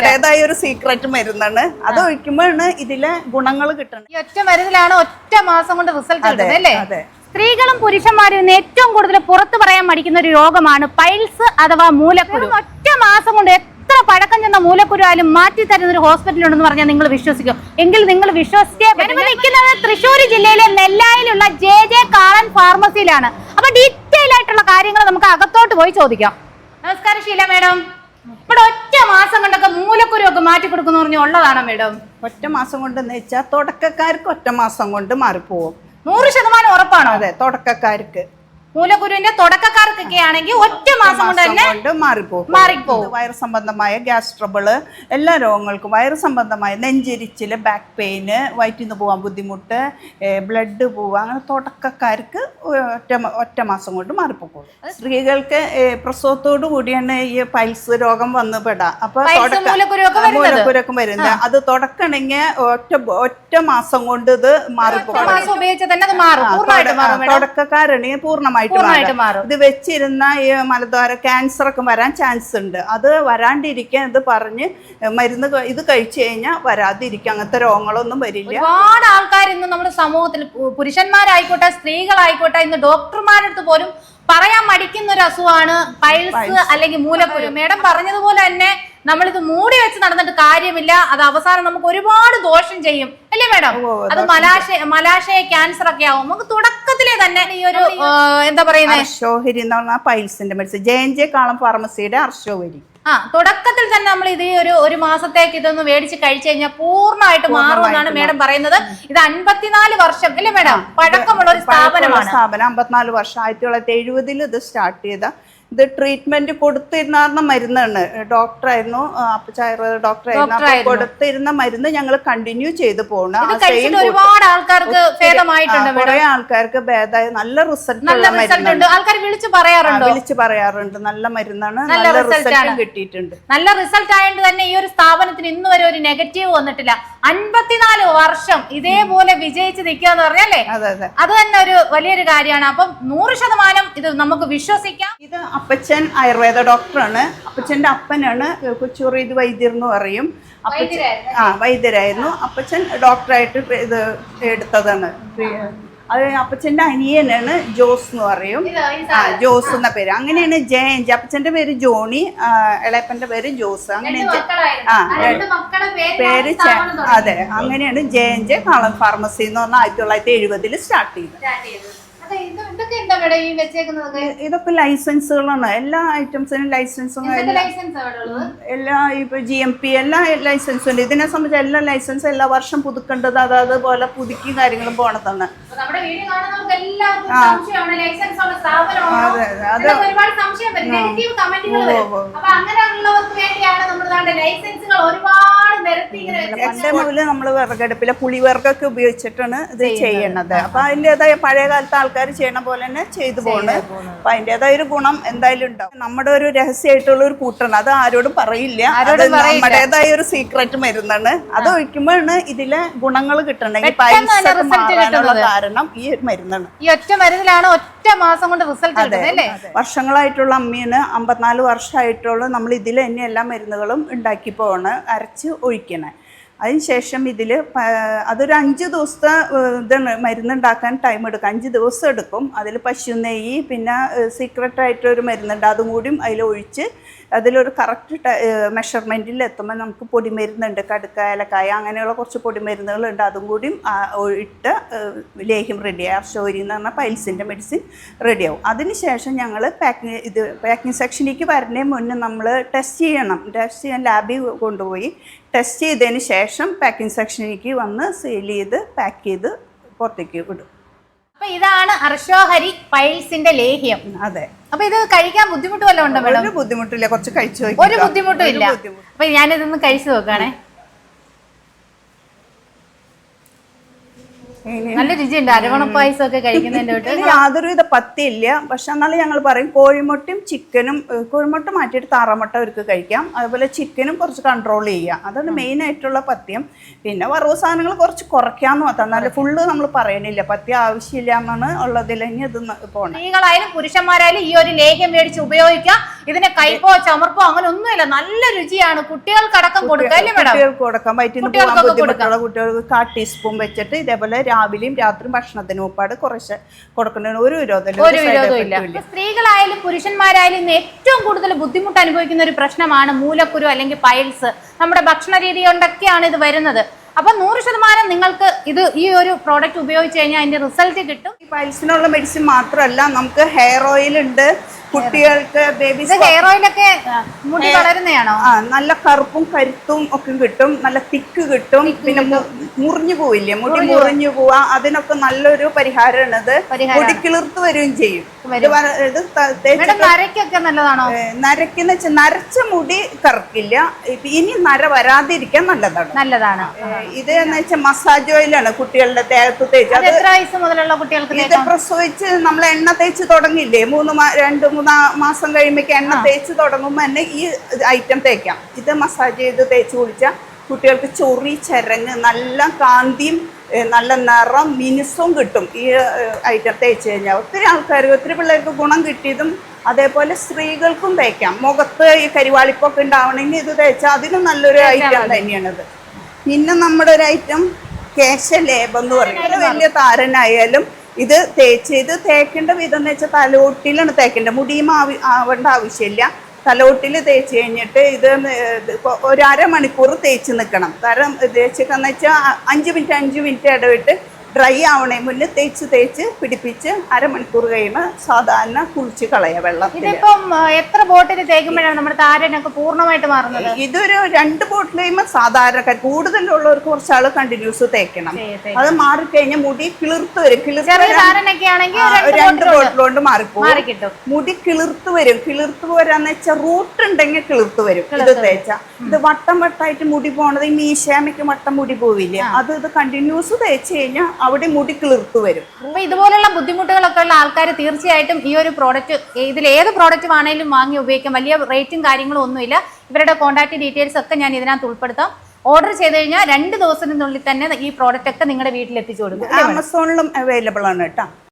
നമ്മുടേതായ ഒരു സീക്രട്ട് മരുന്നാണ്. അത് ഒഴിക്കുമ്പോഴാണ് ഇതിലെ ഗുണങ്ങൾ കിട്ടുന്നത്. ഈ ഒറ്റ മരുന്നിലാണ് ഒറ്റ മാസം കൊണ്ട് റിസൾട്ട് കിട്ടുന്നത് അല്ലേ? സ്ത്രീകളും പുരുഷന്മാരും ഇന്ന് ഏറ്റവും കൂടുതൽ പുറത്തു പറയാൻ മടിക്കുന്ന ഒരു രോഗമാണ് പൈൽസ് അഥവാ മൂലക്കുരു. ഒറ്റ മാസം കൊണ്ട് എത്ര പഴക്കം ചെന്ന മൂലക്കുരു ആയാലും മാറ്റി തരുന്ന ഒരു ഹോസ്പിറ്റൽ ഉണ്ടെന്ന് പറഞ്ഞാൽ നിങ്ങൾ വിശ്വസിക്കും. എങ്കിൽ നിങ്ങൾ വിശ്വസിച്ചേ. നിൽക്കുന്നത് തൃശ്ശൂർ ജില്ലയിലെ നെല്ലായിലുള്ള ജെ ജെ കാളൻ ഫാർമസിയിലാണ്. അപ്പൊ ഡീറ്റെയിൽ ആയിട്ടുള്ള കാര്യങ്ങൾ നമുക്ക് അകത്തോട്ട് പോയി ചോദിക്കാം. നമസ്കാരം ഷീല മേഡം. ഇവിടെ മാസം കൊണ്ടൊക്കെ മൂലക്കുരു ഒക്കെ മാറ്റി കൊടുക്കുന്ന പറഞ്ഞ ഉള്ളതാണോ മേഡം? ഒറ്റ മാസം കൊണ്ട് എന്ന് വെച്ചാൽ തുടക്കക്കാർക്ക് ഒറ്റ മാസം കൊണ്ട് മാറിപ്പോവും. നൂറ് ശതമാനം ഉറപ്പാണോ? അതെ തുടക്കക്കാർക്ക്. മൂലക്കുരുവിന്റെ തുടക്കക്കാർക്കൊക്കെ ആണെങ്കിൽ ഒറ്റ മാസം കൊണ്ട് തന്നെ മാറിപ്പോകും. മാറിപ്പോകും. വയറ് സംബന്ധമായ ഗ്യാസ് ട്രബിൾ എല്ലാ രോഗങ്ങൾക്കും വയറ് സംബന്ധമായ നെഞ്ചെരിച്ചിൽ ബാക്ക് പെയിന് വയറ്റിൽ നിന്ന് പോകാൻ ബുദ്ധിമുട്ട് ബ്ലഡ് പോവുക അങ്ങനെ തുടക്കക്കാർക്ക് ഒറ്റ ഒറ്റ മാസം കൊണ്ട് മാറിപ്പോകും. സ്ത്രീകൾക്ക് പ്രസവത്തോടു കൂടിയാണ് ഈ പൈൽസ് രോഗം വന്ന് പെടാം അപ്പൊ മൂലക്കുരൊക്കെ വരുന്നത്. അത് തുടക്കണെങ്കിൽ ഒറ്റ ഒറ്റ മാസം കൊണ്ട് ഇത് മാറിപ്പോകും. പൂർണമായി തുടക്കക്കാരാണെങ്കിൽ പൂർണമായിട്ട് പൂർണമായിട്ട് മാറും. ഇത് വെച്ചിരുന്ന ഈ മലദ്വാര ക്യാൻസർ ഒക്കെ വരാൻ ചാൻസ് ഉണ്ട്. അത് വരാണ്ടിരിക്കാൻ ഇത് പറഞ്ഞ് മരുന്ന് ഇത് കഴിച്ചു കഴിഞ്ഞാൽ വരാതിരിക്കും. അങ്ങനത്തെ രോഗങ്ങളൊന്നും വരില്ല. ഒരുപാട് ആൾക്കാർ ഇന്ന് നമ്മുടെ സമൂഹത്തിൽ പുരുഷന്മാരായിക്കോട്ടെ സ്ത്രീകളായിക്കോട്ടെ ഇന്ന് ഡോക്ടർമാരുടെ അടുത്ത് പോലും പറയാൻ മടിക്കുന്ന ഒരു അസുഖമാണ് പൈൽസ് അല്ലെങ്കിൽ മൂലക്കുരു. മേഡം പറഞ്ഞതുപോലെ തന്നെ നമ്മളിത് മൂടി വെച്ച് നടന്നിട്ട് കാര്യമില്ല. അത് അവസാനം നമുക്ക് ഒരുപാട് ദോഷം ചെയ്യും. അല്ലേ മേഡം? അത് മലാശയ മലാശയ ക്യാൻസർ ഒക്കെ ആവും. നമുക്ക് തുടക്കത്തിലെ തന്നെ ഈ ഒരു എന്താ പറയുന്നത് അർഷോഹരി എന്ന് പറഞ്ഞാൽ പൈൽസിന്റെ മെഡിസിൻ ജെ എൻ ജെ കാളം ഫാർമസിയുടെ അർഷോഹരി ആ തുടക്കത്തിൽ തന്നെ നമ്മൾ ഇത് ഈ ഒരു ഒരു മാസത്തേക്ക് ഇതൊന്ന് മേടിച്ച് കഴിച്ചു കഴിഞ്ഞാൽ പൂർണമായിട്ട് മാറുമെന്നാണ് മേഡം പറയുന്നത്. ഇത് അൻപത്തിനാല് വർഷം അല്ലേ മേഡം? പഴക്കമുള്ള ഒരു സ്ഥാപനമാണ്. സ്ഥാപനം അമ്പത്തിനാല് വർഷം ആയിരത്തി തൊള്ളായിരത്തി എഴുപതിൽ ഇത് സ്റ്റാർട്ട് ചെയ്ത ഇത് ട്രീറ്റ്മെന്റ് കൊടുത്തിരുന്ന മരുന്നാണ്. ഡോക്ടറായിരുന്നു അപ്പച്ചായ ഡോക്ടറായിരുന്നു. കൊടുത്തിരുന്ന മരുന്ന് ഞങ്ങൾ കണ്ടിന്യൂ ചെയ്ത് പോകണം ഒരുപാട് ആൾക്കാർക്ക് കുറെ ആൾക്കാർക്ക് ഭേദമായ. നല്ല റിസൾട്ട് ആൾക്കാർ വിളിച്ചു പറയാറുണ്ടോ? വിളിച്ച് പറയാറുണ്ട്. നല്ല മരുന്നാണ്. നല്ല റിസൾട്ട്. കിട്ടിയിട്ടുണ്ട്. നല്ല റിസൾട്ട് ആയതുകൊണ്ട് തന്നെ ഈ ഒരു സ്ഥാപനത്തിന് ഇന്ന് വരെ ഒരു നെഗറ്റീവ് വന്നിട്ടില്ല. അൻപത്തിനാല് വർഷം ഇതേപോലെ വിജയിച്ച് നിൽക്കുക എന്ന് പറഞ്ഞല്ലേ അതെ അതെ. അത് തന്നെ ഒരു വലിയൊരു കാര്യമാണ്. അപ്പം നൂറ് ശതമാനം ഇത് നമുക്ക് വിശ്വസിക്കാം. ഇത് അപ്പച്ചൻ ആയുർവേദ ഡോക്ടറാണ്. അപ്പച്ചന്റെ അപ്പനാണ് കൊച്ചൂറി ഇത് വൈദ്യർ എന്ന് പറയും. അപ്പച്ചൻ ആ വൈദ്യരായിരുന്നു. അപ്പച്ചൻ ഡോക്ടറായിട്ട് ഇത് എടുത്തതാണ്. അത് അപ്പച്ചന്റെ അനിയനാണ് ജോസ് എന്ന് പറയും ആ ജോസ് എന്ന പേര്. അങ്ങനെയാണ് ജയൻ അപ്പച്ചന്റെ പേര് ജോണി ഇളയപ്പന്റെ പേര് ജോസ്. അങ്ങനെ. ആ പേര്. അതെ അങ്ങനെയാണ് ജയഞ്ച് ഫാർമസി എന്ന് പറഞ്ഞാൽ ആയിരത്തി തൊള്ളായിരത്തി എഴുപതിൽ സ്റ്റാർട്ട് ചെയ്തത് സ്റ്റാർട്ട് ചെയ്തത്. അതെ, ഇത് ഇതൊക്കെ എന്താ മേഡം ഈ വെച്ചേക്കുന്നതൊക്കെ ഇതൊക്കെ ലൈസൻസുകളാണ്. എല്ലാ ഐറ്റംസിനും ലൈസൻസും എല്ലാ ഇപ്പൊ ജി എം പി എല്ലാ ലൈസൻസും ഉണ്ട്. ഇതിനെ സംബന്ധിച്ച് എല്ലാ ലൈസൻസും എല്ലാ വർഷം പുതുക്കേണ്ടത് അതായത് പോലെ പുതുക്കി കാര്യങ്ങളും പോണതാണ്. അതെ നമ്മുടെ പണ്ട് മുതൽ നമ്മൾ വിറകടുപ്പിലെ പുളിവിറകൊക്കെ ഉപയോഗിച്ചിട്ടാണ് ഇത് ചെയ്യണത്. അപ്പൊ അതിന്റെതായ പഴയ കാലത്തെ ആൾക്കാർ ചെയ്യണ പോലെ തന്നെ ചെയ്തു പോണ്. അപ്പൊ അതിന്റെതായ ഒരു ഗുണം എന്തായാലും ഉണ്ടാവും. നമ്മുടെ ഒരു രഹസ്യമായിട്ടുള്ള ഒരു കൂട്ടാണ്. അത് ആരോടും പറയില്ല. അത് നമ്മുടേതായ ഒരു സീക്രട്ട് മരുന്നാണ്. അത് ഒഴിക്കുമ്പോഴാണ് ഇതിലെ ഗുണങ്ങൾ കിട്ടണെങ്കിൽ മാറാനുള്ള കാരണം ഈ ഒരു മരുന്നാണ്. ഈ ഒറ്റ മരുന്നിലാണ് ഒറ്റ മാസം കൊണ്ട് റിസൾട്ട് വർഷങ്ങളായിട്ടുള്ള അമ്മീന് അമ്പത്തിനാല് വർഷമായിട്ടുള്ള നമ്മൾ ഇതിലെ തന്നെ എല്ലാ മരുന്നുകളും ഉണ്ടാക്കി പോവാണ് അരച്ച് ഒഴിക്കണേ. അതിനുശേഷം ഇതിൽ അതൊരു അഞ്ച് ദിവസത്തെ ഇതാണ് മരുന്നുണ്ടാക്കാൻ ടൈം എടുക്കും. അഞ്ച് ദിവസം എടുക്കും. അതിൽ പശു നെയ്യ് പിന്നെ സീക്രട്ടായിട്ടൊരു മരുന്നുണ്ട്. അതും കൂടിയും അതിൽ ഒഴിച്ച് അതിലൊരു കറക്റ്റ് മെഷർമെന്റിൽ എത്തുമ്പോൾ നമുക്ക് പൊടിമരുന്നുണ്ട്. കടുക്ക ഏലക്കായ അങ്ങനെയുള്ള കുറച്ച് പൊടിമരുന്നുകളുണ്ട്. അതും കൂടിയും ഇട്ട് ലേഹ്യം റെഡിയായി അർഷോരി എന്ന് പറഞ്ഞാൽ പൈൽസിന്റെ മെഡിസിൻ റെഡിയാവും അതിനുശേഷം ഞങ്ങൾ പാക്കിങ് ഇത് പാക്കിങ് സെക്ഷനിലേക്ക് വരുന്നതിന് മുന്നേ നമ്മൾ ടെസ്റ്റ് ചെയ്യണം. ടെസ്റ്റ് ചെയ്യാൻ ലാബിൽ കൊണ്ടുപോയി. ടെസ്റ്റ് ചെയ്തതിന് ശേഷം പാക്കിംഗ് സെക്ഷനിലേക്ക് വന്ന് സീൽ ചെയ്ത് പാക്ക് ചെയ്ത് പുറത്തേക്ക് വിടും. അപ്പൊ ഇതാണ് അർഷോഹരി പൈൽസിന്റെ ലേഹ്യം. അതെ. അപ്പൊ ഇത് കഴിക്കാൻ ബുദ്ധിമുട്ട് വല്ലതും ഉണ്ടോ ഒരു ബുദ്ധിമുട്ടില്ല. കുറച്ച് കഴിച്ചു ഒരു ബുദ്ധിമുട്ടും ഇല്ല. അപ്പൊ ഞാനിതൊന്ന് കഴിച്ചു നോക്കുകയാണേ നല്ല രുചിയുണ്ട്. അരവണ പായസം ഒക്കെ കഴിക്കുന്നതിന്റെ യാതൊരുവിധ പത്തിയില്ല. പക്ഷെ എന്നാലും ഞങ്ങൾ പറയും കോഴിമുട്ടയും ചിക്കനും കോഴിമുട്ട മാറ്റിയിട്ട് താറാമുട്ട അവർക്ക് കഴിക്കാം. അതുപോലെ ചിക്കനും കുറച്ച് കൺട്രോൾ ചെയ്യാം അതാണ് മെയിൻ ആയിട്ടുള്ള പത്യം പിന്നെ വറവ് സാധനങ്ങൾ കുറച്ച് കുറയ്ക്കാന്ന് മാത്രം. എന്നാലും ഫുള്ള് നമ്മൾ പറയണില്ല. പത്യം ആവശ്യമില്ല എന്നാണ് ഉള്ളതിൽ ഇനി ഇത് പോണേ. സ്ത്രീകളായാലും പുരുഷന്മാരായാലും ഈ ഒരു ലേഹ്യം മേടിച്ച് ഉപയോഗിക്കാം ഇതിന് കൈപ്പോ ചമർപ്പോ അങ്ങനെ ഒന്നുമില്ല. നല്ല രുചിയാണ്. കുട്ടികൾക്കടക്കം കൊടുക്കാം കുട്ടികൾക്ക് കൊടുക്കാം. വയറ്റിന് കുട്ടികൾക്കൊക്കെ ബുദ്ധിമുട്ടുള്ള കുട്ടികൾക്ക് കാ ടീസ്പൂൺ വെച്ചിട്ട് ഇതേപോലെ രാവിലെയും രാത്രിയും ഭക്ഷണത്തിന് ഉപ്പാട് കുറച്ച് കൊടുക്കുന്നതിന് ഒരു വിരോധമില്ല സ്ത്രീകളായാലും പുരുഷന്മാരായാലും ഇന്ന് ഏറ്റവും കൂടുതൽ ബുദ്ധിമുട്ട് അനുഭവിക്കുന്ന ഒരു പ്രശ്നമാണ് മൂലക്കുരു അല്ലെങ്കിൽ പൈൽസ്. നമ്മുടെ ഭക്ഷണ രീതി കൊണ്ടൊക്കെയാണ് ഇത് വരുന്നത്. അപ്പൊ നൂറ് ശതമാനം നിങ്ങൾക്ക് ഇത് ഈ ഒരു പ്രോഡക്റ്റ് ഉപയോഗിച്ച് കഴിഞ്ഞാൽ അതിന്റെ റിസൾട്ട് കിട്ടും. ഈ പൈൽസിനുള്ള മെഡിസിൻ മാത്രമല്ല നമുക്ക് ഹെയർ ഓയിൽ ഉണ്ട്. കുട്ടികൾക്ക് ബേബീസ് ഹെയർ ഓയിലൊക്കെ മുടി വളരുന്നതാണോ? ആ നല്ല കറുപ്പും കരുത്തും ഒക്കെ കിട്ടും നല്ല തിക്ക് കിട്ടും. പിന്നെ മുറിഞ്ഞു പോവില്ലേ? മുടി മുറിഞ്ഞു പോവാ അതിനൊക്കെ നല്ലൊരു പരിഹാരമാണ് ഇത് പരിഹാരാണ്. മുടി കിളിർത്ത് വരികയും ചെയ്യും. നരയ്ക്കൊക്കെ നല്ലതാണോ? നരക്കുന്ന വെച്ചാൽ നരച്ച മുടി കറക്കില്ല. ഇനി നര വരാതിരിക്കാൻ നല്ലതാണ്. നല്ലതാണ്. ഇത് എന്ന് വെച്ചാൽ മസാജ് ഓയിലാണ് കുട്ടികളുടെ ദേഹത്ത് തേച്ച്. അത് വയസ്സ് മുതലുള്ള കുട്ടികൾക്ക് ഇത് പ്രസവിച്ച് നമ്മൾ എണ്ണ തേച്ച് തുടങ്ങില്ലേ മൂന്ന് രണ്ട് മൂന്നാ മാസം കഴിയുമ്പോഴേക്ക് എണ്ണ തേച്ച് തുടങ്ങുമ്പോൾ തന്നെ ഈ ഐറ്റം തേക്കാം. ഇത് മസാജ് ചെയ്ത് തേച്ച് കുളിച്ചാൽ കുട്ടികൾക്ക് ചൊറി ചരങ്ങ് നല്ല കാന്തിയും നല്ല നിറം മിനുസവും കിട്ടും. ഈ ഐറ്റം തേച്ച് കഴിഞ്ഞാൽ ഒത്തിരി ആൾക്കാർക്ക് ഒത്തിരി പിള്ളേർക്ക് ഗുണം കിട്ടിയതും അതേപോലെ സ്ത്രീകൾക്കും തേക്കാം. മുഖത്ത് ഈ കരിവാളിപ്പൊക്കെ ഉണ്ടാവണമെങ്കിൽ ഇത് തേച്ചാൽ അതിനും നല്ലൊരു ഐറ്റം തന്നെയാണിത്. പിന്നെ നമ്മുടെ ഒരു ഐറ്റം കേശലേപം എന്ന് പറയുന്നത് വലിയ താരനായാലും ഇത് തേച്ച് ഇത് തേക്കേണ്ട വിധം എന്ന് വെച്ചാൽ തലോട്ടിലാണ് തേക്കേണ്ടത്. മുടിയും ആവി ആവേണ്ട ആവശ്യമില്ല. തലോട്ടിൽ തേച്ച് കഴിഞ്ഞിട്ട് ഇത് ഒരു അരമണിക്കൂർ തേച്ച് നിൽക്കണം. തരം തേച്ചൊക്കെന്ന് വെച്ചാൽ അഞ്ച് മിനിറ്റ് അഞ്ച് മിനിറ്റ് ഇടവിട്ട് ഡ്രൈ ആവണേ മുന്നേ തേച്ച് തേച്ച് പിടിപ്പിച്ച് അരമണിക്കൂർ കഴിയുമ്പോൾ സാധാരണ കുളിച്ച് കളയുക വെള്ളം ഇതിപ്പം എത്ര ബോട്ടിൽ തേക്കുമ്പോഴാണ് നമ്മുടെ താരനൊക്കെ പൂർണമായിട്ട് മാറുന്നത്? ഇതൊരു രണ്ട് ബോട്ടിൽ കഴിയുമ്പോൾ സാധാരണക്കാർ കൂടുതലുള്ളവർക്ക് കുറച്ചാൾ കണ്ടിന്യൂസ് തേക്കണം. അത് മാറിക്കഴിഞ്ഞാൽ മുടി കിളിർത്ത് വരും. കിളിർത്ത് ചെറിയ വരാൻ- ആണെങ്കിൽ രണ്ട് ബോട്ടിൽ കൊണ്ട് മാറിപ്പോകും മുടി കിളിർത്ത് വരും. കിളിർത്ത് പോരാന്ന് വെച്ചാൽ റൂട്ട് ഉണ്ടെങ്കിൽ കിളിർത്ത് വരും. ഇത് തേച്ച. ഇത് വട്ടം വട്ടായിട്ട് മുടി പോണത് ഈ മീശാമയ്ക്ക് വട്ടം മുടി പോവില്ലേ? അത് ഇത് കണ്ടിന്യൂസ് തേച്ച് കഴിഞ്ഞാൽ അവിടെ മുടി കിളിർത്ത് വരും. അപ്പൊ ഇതുപോലുള്ള ബുദ്ധിമുട്ടുകളൊക്കെ ഉള്ള ആൾക്കാർ തീർച്ചയായിട്ടും ഈ ഒരു പ്രോഡക്റ്റ് ഇതിൽ ഏത് പ്രോഡക്റ്റ് വേണേലും വാങ്ങി ഉപയോഗിക്കാം. വലിയ റേറ്റും കാര്യങ്ങളും ഒന്നുമില്ല. ഇവരുടെ കോൺടാക്ട് ഡീറ്റെയിൽസ് ഒക്കെ ഞാൻ ഇതിനകത്ത് ഉൾപ്പെടുത്താം. ഓർഡർ ചെയ്ത് കഴിഞ്ഞാൽ രണ്ട് ദിവസത്തിനുള്ളിൽ തന്നെ ഈ പ്രോഡക്റ്റ് ഒക്കെ നിങ്ങളുടെ വീട്ടിൽ എത്തിച്ചു കൊടുക്കും. ആമസോണിലും അവൈലബിൾ ആണ് കേട്ടോ.